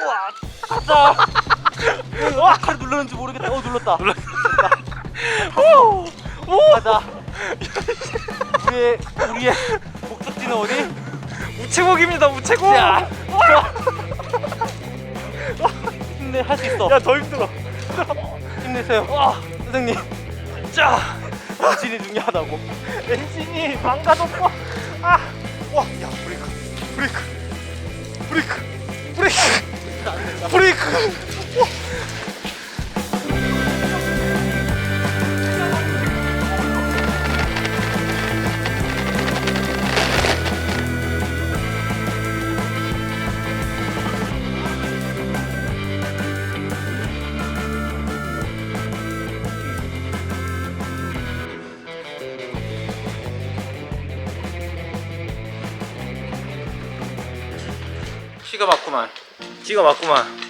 우와 와. 칼 눌렀는지 모르겠다. 어 눌렀다. 눌렀다 오, 오! 가자 우리의 우리의 목적지는 어디? 우체국입니다 우체국. 자 힘내 할 수 있어. 야 더 힘들어. 힘내세요. 와. 선생님. 자. 엔진이 중요하다고. 엔진이 망가졌어 아와야 키가 맞구만. 맞구만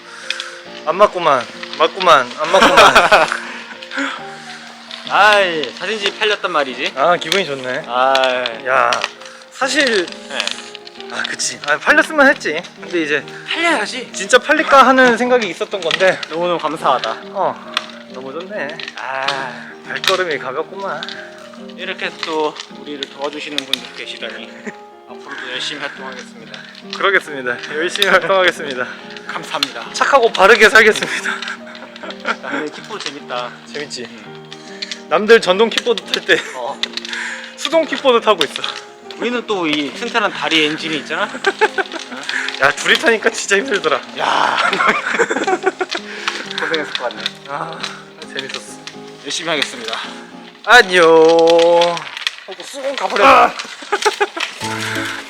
안 맞구만. 맞구만. 안 맞구만. 아이 사진집 팔렸단 말이지. 아 기분이 좋네. 아이. 야 사실 네. 아 그치. 아 팔렸으면 했지. 근데 이제 팔려야지. 진짜 팔릴까 하는 생각이 있었던 건데. 너무너무 감사하다. 어 너무 좋네. 아 발걸음이 가볍구만. 이렇게 또 우리를 도와주시는 분들 계시다니. 앞으로도 열심히 활동하겠습니다. 그러겠습니다. 열심히 활동하겠습니다 감사합니다. 착하고 바르게 살겠습니다. 야, 근데 킥보드 재밌다. 재밌지. 남들 전동 킥보드 탈 때 어. 수동 킥보드 타고 있어. 우리는 또 이 튼튼한 다리 엔진이 있잖아? 야 둘이 타니까 진짜 힘들더라. 야. 고생했을 것 같네. 아 재밌었어. 열심히 하겠습니다. 안녕. 하고 수건 가버려